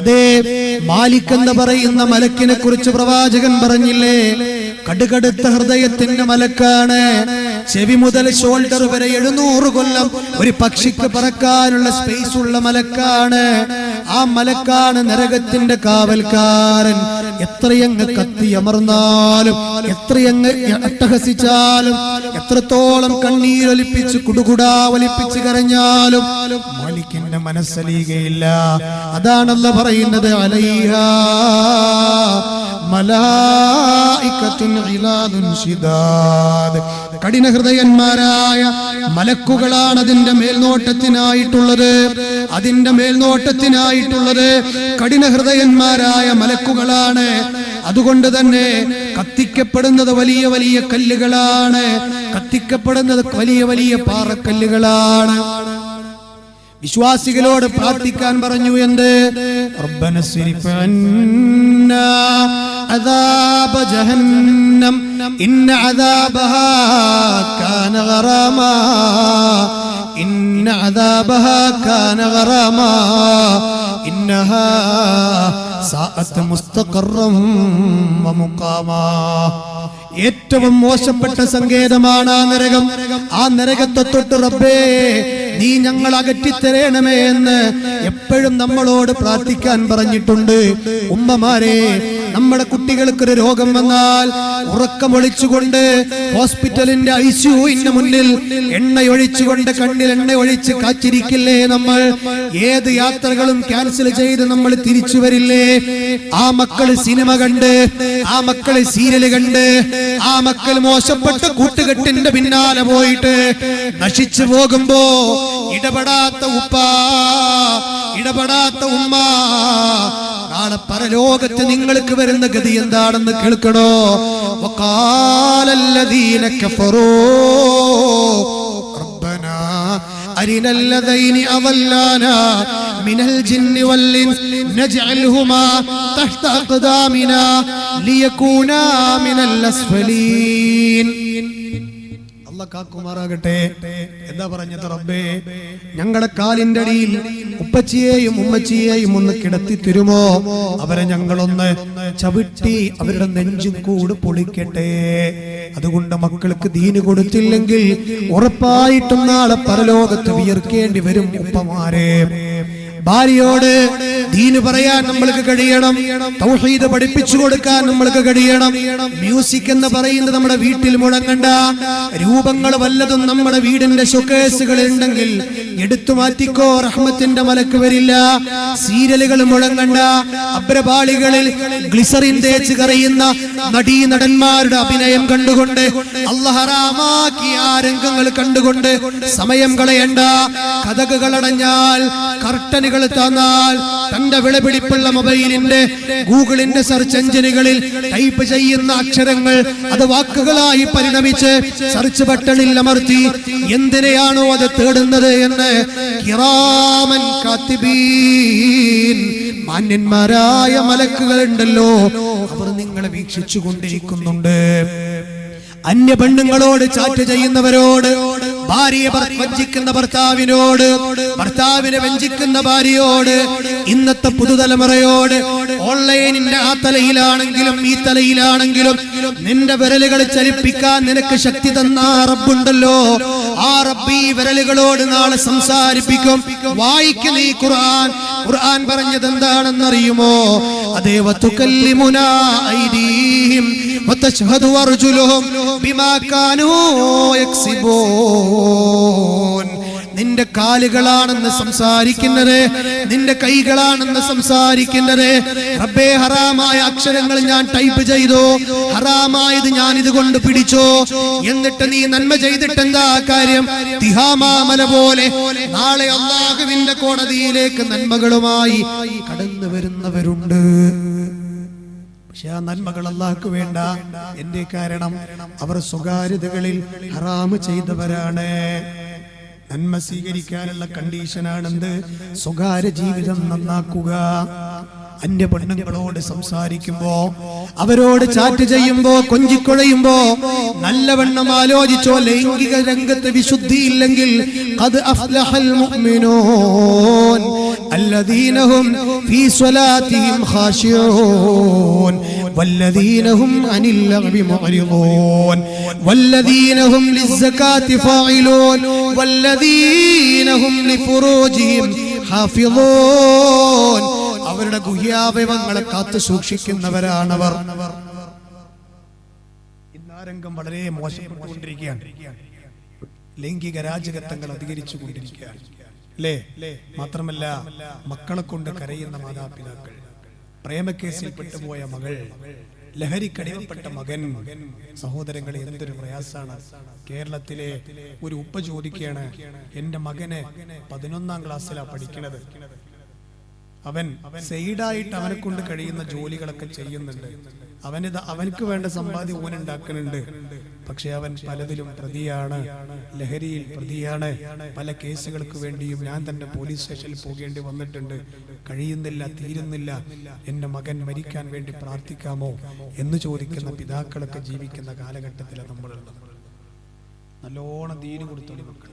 അതേ മാലിക് എന്ന് പറയുന്ന മലക്കിനെ കുറിച്ച് പ്രവാചകൻ പറഞ്ഞില്ലേ? കടുകടുത്ത ഹൃദയത്തിന്റെ മലക്കാണ്. ചെവി മുതൽ ഷോൾഡർ വരെ എഴുന്നൂറ് കൊല്ലം ഒരു പക്ഷിക്ക് പറക്കാനുള്ള സ്പേസ് ഉള്ള മലക്കാണ്. ആ മലക്കാണ് നരകത്തിന്റെ കാവൽക്കാരൻ. എത്രയങ്ങ് കത്തിയമർന്നാലും എത്രയങ്ങ് അട്ടഹസിച്ചാലും എത്രത്തോളം കണ്ണീരൊലിപ്പിച്ച് കുടുകുടാ ഒലിപ്പിച്ച് കരഞ്ഞാലും മാലിക്കിന്റെ മനസ്സലിയുകയില്ല. അതാണല്ല പറയുന്നത് അലൈഹ. കഠിന ഹൃദയന്മാരായ മലക്കുകളാണ് അതിന്റെ മേൽനോട്ടത്തിനായിട്ടുള്ളത്. അതിന്റെ മേൽനോട്ടത്തിനായിട്ടുള്ളത് കഠിന ഹൃദയന്മാരായ മലക്കുകളാണ്. അതുകൊണ്ട് തന്നെ കത്തിക്കപ്പെടുന്നത് വലിയ വലിയ കല്ലുകളാണ്. കത്തിക്കപ്പെടുന്നത് വലിയ വലിയ പാറക്കല്ലുകളാണ്. വിശ്വാസികളോട് പ്രാർത്ഥിക്കാൻ പറഞ്ഞു എന്ത്? റബ്ബനസിരിഫന്ന عذاب جهنم إن عذابها كان غراما إن عذابها كان غراما إنها ساءت مستقرا ومقاما ഏറ്റവും മോശപ്പെട്ട സങ്കേതമാണ് ആ നരകം ആ നരകത്തെ തൊട്ട് റബ്ബേ നീ ഞങ്ങൾ അകറ്റിത്തരേണമേ എന്ന് എപ്പോഴും നമ്മളോട് പ്രാർത്ഥിക്കാൻ പറഞ്ഞിട്ടുണ്ട് ഉമ്മമാരെ നമ്മുടെ കുട്ടികൾക്കൊരു രോഗം വന്നാൽ ഉറക്കമൊളിച്ചുകൊണ്ട് ഹോസ്പിറ്റലിന്റെ ഐസിയുവിന്റെ മുന്നിൽ എണ്ണയൊഴിച്ചുകൊണ്ട് കണ്ണിൽ എണ്ണ ഒഴിച്ച് കാച്ചിരിക്കില്ലേ നമ്മൾ? ഏത് യാത്രകളും ക്യാൻസൽ ചെയ്ത് നമ്മൾ തിരിച്ചു വരില്ലേ? ആ മക്കൾ സിനിമ കണ്ട് ആ മക്കൾ സീരിയൽ കണ്ട് ആ മക്കൾ മോശപ്പെട്ട കൂട്ടുകെട്ടിന്റെ പിന്നാലെ പോയിട്ട് നശിച്ചു പോകുമ്പോ ഇടപെടാത്ത ഉപ്പ ഇടപെടാത്ത ഉമ്മ നാളെ പരലോകത്ത് നിങ്ങൾക്ക് വരുന്ന ഗതി എന്താണെന്ന് കേൾക്കണോ വഖാലല്ലദീന കഫറൂ ربنا أرنا الذين أضلانا من الجن والإنس نجعلهما تحت أقدامنا ليكونا من الأسفلين അല്ല കാക്കുമാറാകട്ടെ. എന്താ പറഞ്ഞത് റബ്ബേ? ഞങ്ങളെ കാലിന്റെ അടിയിൽ ഉപ്പച്ചിയെയും ഉമ്മച്ചിയെയും ഒന്ന് കിടത്തി തരുമോ? അവരെ ഞങ്ങളൊന്ന് ചവിട്ടി അവരുടെ നെഞ്ചും കൂട് പൊളിക്കട്ടെ. അതുകൊണ്ട് മക്കൾക്ക് ദീന് കൊടുത്തില്ലെങ്കിൽ ഉറപ്പായിട്ടും നാളെ പരലോകത്ത് വിയർക്കേണ്ടി വരും ഉപ്പമാരെ. ഭാര്യയോട് ദീന് പറയാൻ നമ്മൾക്ക് കഴിയണം തൗഹീദ് പഠിപ്പിച്ചു കൊടുക്കാൻ നമ്മൾക്ക് കഴിയണം. മ്യൂസിക് എന്ന് പറയുന്നത് നമ്മുടെ വീട്ടിൽ മുഴങ്ങണ്ട. രൂപങ്ങൾ വല്ലതും നമ്മുടെ വീടിന്റെ ഷൊക്കേസുകൾ ഉണ്ടെങ്കിൽ എടുത്തു മാറ്റിക്കോ റഹ്മത്തിന്റെ മലക്ക് വരില്ല. സീരിയലുകൾ മുഴങ്ങണ്ട. അബ്രപാളികളിൽ ഗ്ലിസറിൻ തേച്ച് കറിയുന്ന നടീ നടന്മാരുടെ അഭിനയം കണ്ടുകൊണ്ട് അള്ളഹറാമാക്കി ആ രംഗങ്ങൾ കണ്ടുകൊണ്ട് സമയം കളയണ്ട. കഥകൾ അടഞ്ഞാൽ കർട്ടനുകൾ തന്നാൽ തന്റെ വിളപിടിപ്പുള്ള മൊബൈലിന്റെ ഗൂഗിളിന്റെ സെർച്ച് എഞ്ചിനുകളിൽ ടൈപ്പ് ചെയ്യുന്ന അക്ഷരങ്ങൾ അത് വാക്കുകളായി പരിണമിച്ച് സെർച്ച് ബട്ടണിൽ അമർത്തി എന്തിനെയാണോ അത് തേടുന്നത് എന്ന് കിറാമൻ കാത്തിബീൻ. മാന്യന്മാരായ മലക്കുകൾ ഉണ്ടല്ലോ അവർ നിങ്ങളെ വീക്ഷിച്ചു കൊണ്ടിരിക്കുന്നുണ്ട് അന്യ പെണ്ണുങ്ങളോട് ചാറ്റ് ചെയ്യുന്നവരോട് ഭാര്യയെ വഞ്ചിക്കുന്ന ഭർത്താവിനോട് ഭർത്താവിനെ വഞ്ചിക്കുന്ന ഭാര്യയോട് ഇന്നത്തെ പുതുതലമുറയോട് ഓൺലൈനിന്റെ ആ തലയിലാണെങ്കിലും ഈ തലയിലാണെങ്കിലും നിന്റെ വിരലുകൾ ചലിപ്പിക്കാൻ നിനക്ക് ശക്തി തന്ന റബ്ബുണ്ടല്ലോ. ആ റബ്ബ് ഈ വിരലുകളോട് നാളെ സംസാരിപ്പിക്കും. വായിക്കുന്ന ഈ ഖുർആൻ ഖുർആൻ പറഞ്ഞത് എന്താണെന്നറിയുമോ അതേ വത്തുകല്ലിമുനാ ഐദീഹിം വതശ്ഹദു അർജുലുഹും ബിമാ കാനൂ യക്സിബൂൻ. നിന്റെ കാലുകളാണെന്ന് സംസാരിക്കുന്നത് നിന്റെ കൈകളാണെന്ന് സംസാരിക്കുന്നത്. റബ്ബേ ഹറാമായ അക്ഷരങ്ങൾ ഞാൻ ടൈപ്പ് ചെയ്തു. ഹറാമായത് ഞാൻ ഇതുകൊണ്ട് പിടിച്ചോ? എന്നിട്ട് നീ നന്മ ചെയ്തിട്ട് എന്താ കാര്യം തിഹാമാമല പോലെ നാളെ അള്ളാഹുവിന്റെ കോടതിയിലേക്ക് നന്മകളുമായി കടന്നു വരുന്നവരുണ്ട്. പക്ഷെ ആ നന്മകൾ അള്ളാഹ്ക്ക് വേണ്ട. എന്റെ കാരണം? അവർ സ്വകാര്യതകളിൽ ഹറാമ് ചെയ്തവരാണ്. നന്മ സ്വീകരിക്കാനുള്ള കണ്ടീഷനാണെന്ത്? സ്വകാര്യ ജീവിതം നന്നാക്കുക. അന്യ പെണ്ണുങ്ങളോട് സംസാരിക്കുമ്പോ അവരോട് ചാറ്റ് ചെയ്യുമ്പോ കൊഞ്ചിക്കുഴയുമ്പോ നല്ലവണ്ണം ആലോചിച്ചോ ലൈംഗിക രംഗത്ത് വിശുദ്ധിയില്ലെങ്കിൽ അത് അഫ്ലഹൽ മുഅ്മിനൂൻ. الذين هم في صلاتهم خاشعون والذين هم عن اللغو معرضون والذين هم للزكاة فاعلون والذين هم لفروجهم حافظون അവരുടെ ഗുഹ്യാവയവങ്ങളെ കാത്തു സൂക്ഷിക്കുന്നവരാണവർ ഇന്നാരംഗം വളരെ മോശപ്പെട്ടുകൊണ്ടിരിക്കുകയാണ് ലൈംഗിക രാജകത്വങ്ങൾ അധികരിച്ചു കൊണ്ടിരിക്കുകയാണ് അല്ലേ മാത്രമല്ല മക്കളെ കൊണ്ട് കരയുന്ന മാതാപിതാക്കൾ. പ്രേമക്കേസിൽ പെട്ടുപോയ മകൾ ലഹരിക്കടിമപ്പെട്ട മകൻ. സഹോദരങ്ങളെ എന്തൊരു പ്രയാസാണ്. കേരളത്തിലെ ഒരു ഉപ്പ ചോദിക്കുകയാണ് എന്റെ മകനെ പതിനൊന്നാം ക്ലാസ്സിലാ പഠിക്കണത്? അവൻ സൈഡായിട്ട് അവനെ കൊണ്ട് കഴിയുന്ന ജോലികളൊക്കെ ചെയ്യുന്നുണ്ട്. അവനിത് അവനക്ക് വേണ്ട സമ്പാദ്യം ഓൻ ഉണ്ടാക്കുന്നുണ്ട്. പക്ഷെ അവൻ പലതിലും പ്രതിയാണ്. ലഹരിയിൽ പ്രതിയാണ്. പല കേസുകൾക്ക് വേണ്ടിയും ഞാൻ തന്നെ പോലീസ് സ്റ്റേഷനിൽ പോകേണ്ടി വന്നിട്ടുണ്ട്. കഴിയുന്നില്ല തീരുന്നില്ല. എന്റെ മകൻ മരിക്കാൻ വേണ്ടി പ്രാർത്ഥിക്കാമോ എന്ന് ചോദിക്കുന്ന പിതാക്കളൊക്കെ ജീവിക്കുന്ന കാലഘട്ടത്തിലാണ് നമ്മളുള്ളത് നല്ലോണം തീരു കൊടുത്തോളി മക്കൾ